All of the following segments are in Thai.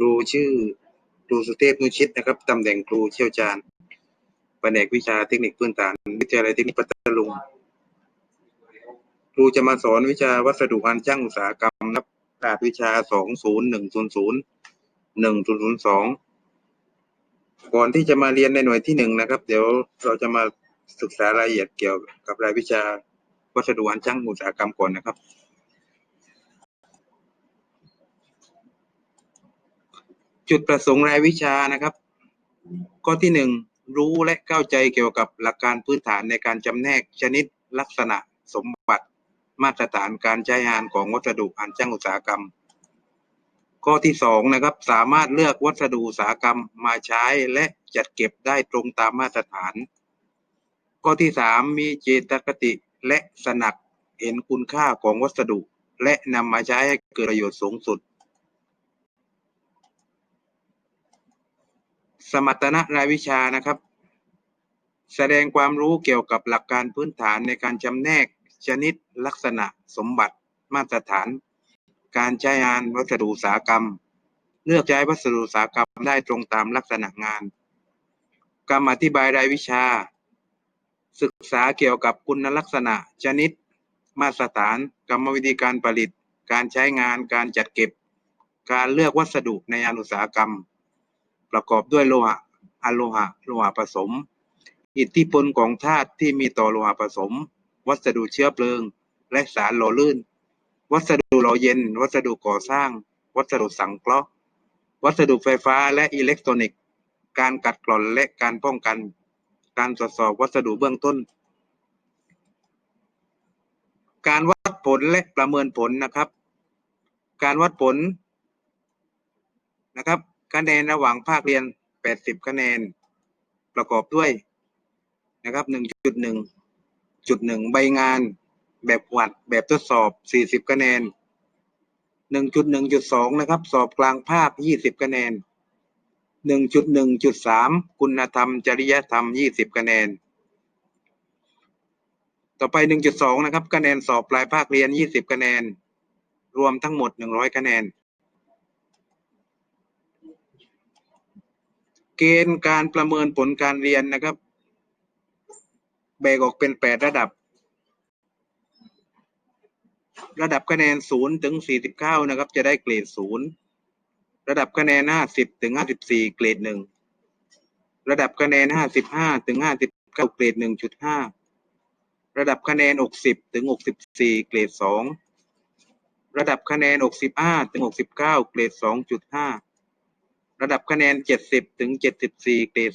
ครูชื่อครูสุเทพนุชิตนะครับตำแหน่งครูเชี่ยวชาญแผนกวิชาเทคนิคพื้นฐาน วิทยาลัยเทคนิคพัทลุง ครูจะมาสอนวิชาวัสดุงานช่างอุตสาหกรรมนะครับรหัสวิชาสองศูนย์หนึ่งศูนย์ศูนย์หนึ่งศูนย์ศูนย์สองก่อนที่จะมาเรียนในหน่วยที่หนึ่งนะครับ เดี๋ยวเราจะมาศึกษารายละเอียดเกี่ยวกับรายวิชาวัสดุงานช่างอุตสาหกรรมก่อนนะครับ จุดประสงค์รายวิชานะครับ ข้อที่หนึ่งรู้และเข้าใจเกี่ยวกับหลักการพื้นฐานในการจำแนกชนิดลักษณะสมบัติ มาตรฐานการใช้งานของวัสดุอันช่างอุตสาหกรรม ข้อที่สองนะครับ สามารถเลือกวัสดุอุตสาหกรรมมาใช้และจัดเก็บได้ตรงตามมาตรฐาน ข้อที่สามมีเจตคติและสนักเห็นคุณค่าของวัสดุ และนำมาใช้ให้เกิดประโยชน์สูงสุด สมรรถนะรายวิชานะครับ แสดงความรู้เกี่ยวกับหลักการพื้นฐานในการจำแนกชนิดลักษณะสมบัติมาตรฐาน การใช้งานวัสดุอุตสาหกรรม เลือกใช้วัสดุอุตสาหกรรมได้ตรงตามลักษณะงานคำอธิบายรายวิชา ศึกษาเกี่ยวกับคุณลักษณะชนิด มาตรฐาน กรรมวิธีการผลิต การใช้งาน การจัดเก็บ การเลือกวัสดุในงานอุตสาหกรรม ประกอบด้วยโลหะอะโลหะโลหะผสม อิทธิพลของธาตุที่มีต่อโลหะผสม วัสดุเชื้อเพลิง และสารหล่อลื่น วัสดุหล่อเย็น วัสดุก่อสร้าง วัสดุสังเคราะห์ วัสดุไฟฟ้าและอิเล็กทรอนิกส์ การกัดกร่อนและการป้องกัน การตรวจสอบวัสดุเบื้องต้น การวัดผลและประเมินผลนะครับ การวัดผลนะครับ คะแนนระหว่างภาคเรียน 80 คะแนน ประกอบด้วยนะครับ 1.1 จุดหนึ่งใบงาน แบบวัดแบบทดสอบ 40 คะแนน 1.1.2 นะครับ สอบกลางภาค 20 คะแนน 1.1.3 คุณธรรม จริยธรรม 20 คะแนน ต่อไป 1.2 นะครับ คะแนนสอบปลายภาคเรียน 20 คะแนน รวมทั้งหมด 100 คะแนน เกณฑ์การประเมินผลการเรียนนะครับ แบ่งออกเป็น8ระดับ ระดับคะแนน0ถึง49นะครับ จะได้เกรด0ระดับคะแนน50ถึง54เกรด1ระดับคะแนน55ถึง59เกรด1.5ระดับคะแนน60ถึง64เกรด2ระดับคะแนน65ถึง69เกรด2.5 ระดับคะแนน 70 ถึง 74 เกรด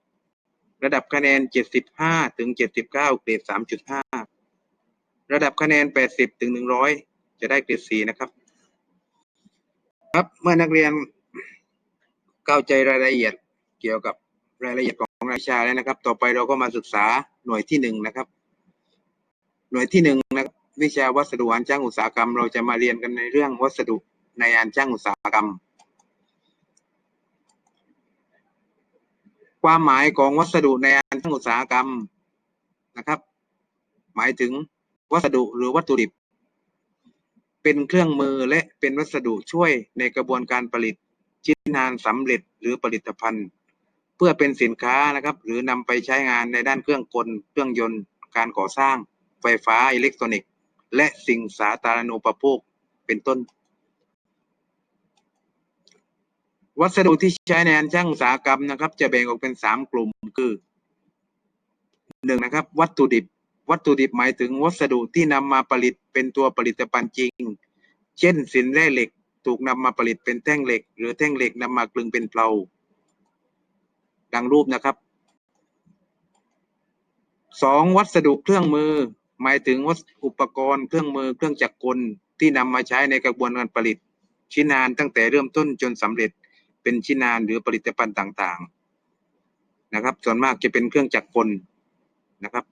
3 ระดับคะแนน 75 ถึง 79 เกรด 3.5 ระดับคะแนน 80 ถึง 100 จะได้เกรด 4 นะครับ ครับเมื่อนักเรียนเข้าใจรายละเอียดเกี่ยวกับรายละเอียดของรายวิชาแล้วนะครับ ต่อไปเราก็มาศึกษาหน่วยที่หนึ่งนะครับ หน่วยที่หนึ่งนะวิชาวัสดุงานช่างอุตสาหกรรม เราจะมาเรียนกันในเรื่องวัสดุในงานช่างอุตสาหกรรม ความหมายของวัสดุในงานช่างอุตสาหกรรมนะครับ หมายถึงวัสดุหรือวัตถุดิบ เป็นเครื่องมือและเป็นวัสดุช่วยในกระบวนการผลิตชิ้นงานสำเร็จหรือผลิตภัณฑ์ เพื่อเป็นสินค้านะครับ หรือนำไปใช้งานในด้านเครื่องกล เครื่องยนต์ การก่อสร้าง ไฟฟ้าอิเล็กทรอนิกส์ และสิ่งสาธารณูปโภคเป็นต้น วัสดุที่ใช้ในงานช่างอุตสาหกรรมนะครับ จะแบ่งออกเป็นสามกลุ่มคือหนึ่งนะครับ วัตถุดิบ วัตถุดิบหมายถึงวัสดุที่นำมาผลิตเป็นตัวผลิตภัณฑ์จริง เช่น สินแร่เหล็ก ถูกนำมาผลิตเป็นแท่งเหล็ก หรือแท่งเหล็กนำมากลึงเป็นเพลาดังรูปนะครับสองวัสดุเครื่องมือ หมายถึงวัสอุปกรณ์เครื่องมือเครื่องจักรกลที่นำมาใช้ในกระบวนการผลิต ชิ้นงานตั้งแต่เริ่มต้นจนสำเร็จ เป็นชิ้นงานหรือผลิตภัณฑ์ต่างๆ นะครับ ส่วนมากจะเป็นเครื่องจักรกลนะครับ